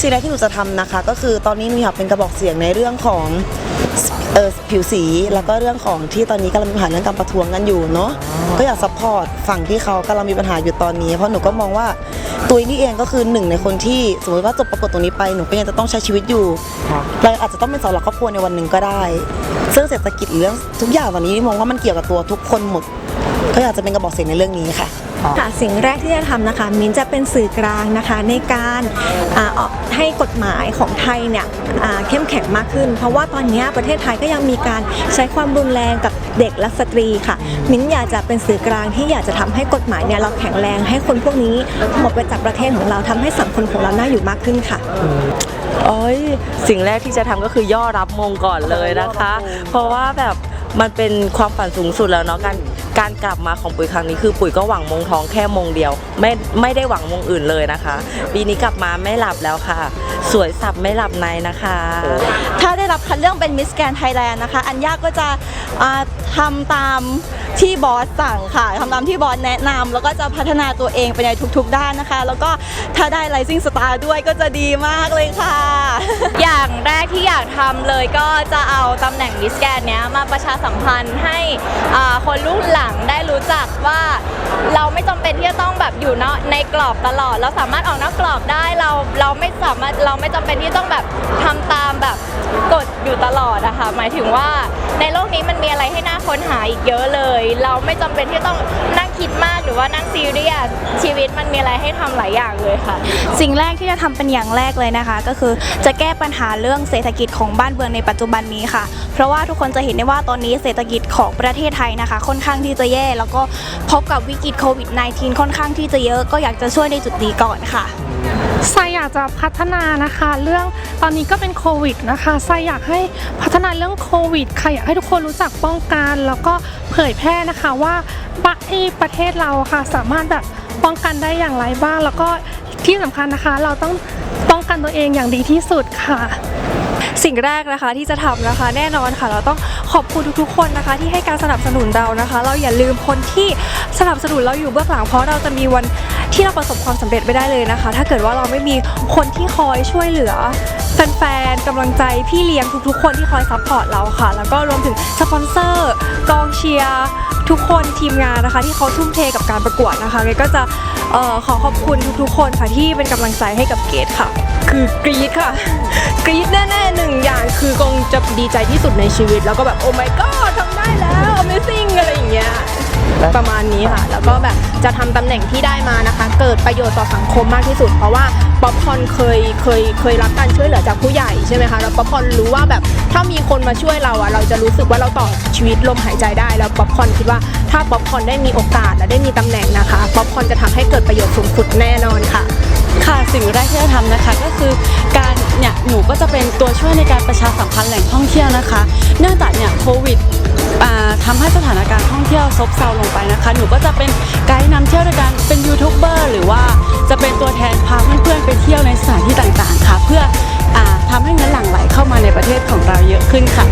สิ่งแรกที่หนูจะทำนะคะ ก็คือตอนนี้หนูอยากเป็นกระบอกเสียงในเรื่องของเออผิวสีแล้วก็เรื่องของที่ตอนนี้กำลังมีปัญหาเรื่องการประท้วงกันอยู่เนาะก็อยากซัพพอร์ตฝั่งที่เขากำลังมีปัญหาอยู่ตอนนี้ เพราะหนูก็มองว่าตัวนี่เองก็คือหนึ่งในคนที่สมมติว่าจบประกวดตรงนี้ไปหนูก็ยังจะต้องใช้ชีวิตอยู่เราอาจจะต้องเป็นเสาหลักครอบครัวในวันหนึ่งก็ได้ซึ่งเศรษฐกิจหรือเรื่องทุกอย่างตอนนี้มองว่ามันเกี่ยวกับตัวทุกคนหมด ก็อยากจะเป็นกระบอกเสียงในเรื่องนี้ค่ะ ค่ะสิ่งแรกที่จะทำนะคะ มิ้นจะเป็นสื่อกลางนะคะในการอ่าออกให้กฎหมายของไทยเนี่ยอ่าเข้มแข็งมากขึ้น เพราะว่าตอนนี้ประเทศไทยก็ยังมีการใช้ความรุนแรงกับเด็กและสตรีค่ะ มิ้นอยากจะเป็นสื่อกลางที่อยากจะทำให้กฎหมายเนี่ยเราแข็งแรงให้คนพวกนี้หมดไปจากประเทศของเราทำให้สังคมของเราน่าอยู่มากขึ้นค่ะ โอ้ยสิ่งแรกที่จะทำก็คือย่อรับมงก่อนเลยนะคะ เพราะว่าแบบมันเป็นความฝันสูงสุดแล้วเนาะการ การกลับมาของปุ๋ยครั้งนี้คือปุ๋ยก็หวังมงทองแค่มงเดียว ไม่ไม่ได้หวังมงอื่นเลยนะคะ ปีนี้กลับมาไม่หลับแล้วค่ะ สวยสับไม่หลับในนะคะ ถ้าได้รับคัดเลือกเป็นมิสแกนไทยแลนด์นะคะ อัญญาก็จะอ่า ทำตามที่บอสสั่งค่ะทำตามที่บอสแนะนำแล้วก็จะพัฒนาตัวเองไปในทุกๆ ด้านนะคะ แล้วก็ถ้าได้ Rising Star ด้วยก็จะดีมากเลยค่ะ อย่างแรกที่อยากทำเลยก็จะเอาตำแหน่งมิสแกนเนี้ยมาประชาสัมพันธ์ให้คนรุ่นหลังได้รู้จักว่าเราไม่จำเป็นที่จะต้องแบบอยู่เนอะในกรอบตลอด เราสามารถออกนอกกรอบได้เราเราไม่สามารถเราไม่จำเป็นที่ต้องแบบทำตามแบบกฎอยู่ตลอดอะค่ะหมายถึงว่าในโลกนี้มันมีอะไรให้น่าค้นหาอีกเยอะเลย เราไม่จำเป็นที่ต้องนั่งคิดมากหรือว่านั่งซีเรียสชีวิตมันมีอะไรให้ทำหลายอย่างเลยค่ะ สิ่งแรกที่จะทำเป็นอย่างแรกเลยนะคะ ก็คือจะแก้ปัญหาเรื่องเศรษฐกิจของบ้านเมืองในปัจจุบันนี้ค่ะ เพราะว่าทุกคนจะเห็นได้ว่าตอนนี้เศรษฐกิจของประเทศไทยนะคะ ค่อนข้างที่จะแย่ แล้วก็พบกับวิกฤตโควิด -19 ค่อนข้างที่จะเยอะก็อยากจะช่วยในจุดนี้ก่อนค่ะ ไซอยากจะพัฒนานะคะ เรื่องตอนนี้ก็เป็นโควิดนะคะไซอยากให้พัฒนาเรื่องโควิดค่ะอยากให้ทุกคนรู้จักป้องกันแล้วก็เผยแพร่นะคะว่าประประเทศเราค่ะสามารถแบบป้องกันได้อย่างไรบ้าง แล้วก็ที่สำคัญนะคะ เราต้องป้องกันตัวเองอย่างดีที่สุดค่ะ สิ่งแรกนะคะที่จะทำนะคะ แน่นอนค่ะ เราต้องขอบคุณทุกๆ คนนะคะ ที่ให้การสนับสนุนเรานะคะ เราอย่าลืมคนที่สนับสนุนเราอยู่เบื้องหลังเพราะเราจะมีวันที่เราประสบความสำเร็จไม่ได้เลยนะคะ ถ้าเกิดว่าเราไม่มีคนที่คอยช่วยเหลือแฟนๆกำลังใจพี่เลี้ยงทุกๆ คนที่คอยซัพพอร์ตเราค่ะ แล้วก็รวมถึงสปอนเซอร์กองเชียร์ทุกคนทีมงานนะคะ ที่เขาทุ่มเทกับการประกวดนะคะเกก็จะออขอขอบคุณทุกๆ คนค่ะที่เป็นกำลังใจให้กับเกดค่ะ คือกรี๊ดค่ะกรี๊ด จะดีใจที่สุดในชีวิต แล้วก็แบบโอ้ my god ทำได้แล้ว amazing อะไรอย่างเงี้ยประมาณนี้ค่ะ แล้วก็แบบจะทำตำแหน่งที่ได้มานะคะ เกิดประโยชน์ต่อสังคมมากที่สุด เพราะว่าป๊อปคอนเคยเคยเคยรับการช่วยเหลือจากผู้ใหญ่ใช่ไหมคะแล้วป๊อปคอนรู้ว่าแบบถ้ามีคนมาช่วยเราอะเราจะรู้สึกว่าเราต่อชีวิตลมหายใจได้แล้วป๊อปคอนคิดว่าถ้าป๊อปคอนได้มีโอกาสและได้มีตำแหน่งนะคะป๊อปคอนจะทำให้เกิดประโยชน์สูงสุดแน่นอนค่ะ ค่ะสิ่งแรกที่จะทำนะคะก็คือการ เนี่ยหนูก็จะเป็นตัวช่วยในการประชาสัมพันธ์แหล่งท่องเที่ยวนะคะ เนื่องจากเนี่ยโควิดทำทำให้สถานการณ์ท่องเที่ยวซบเซาลงไปนะคะ หนูก็จะเป็นไกด์นำเที่ยวด้วยกันเป็นยูทูบเบอร์หรือว่าจะเป็นตัวแทนพาเพื่อนๆไปเที่ยวในสถานที่ต่างๆค่ะ เพื่ออาทำให้เงินหลั่งไหลเข้ามาในประเทศของเราเยอะขึ้นค่ะ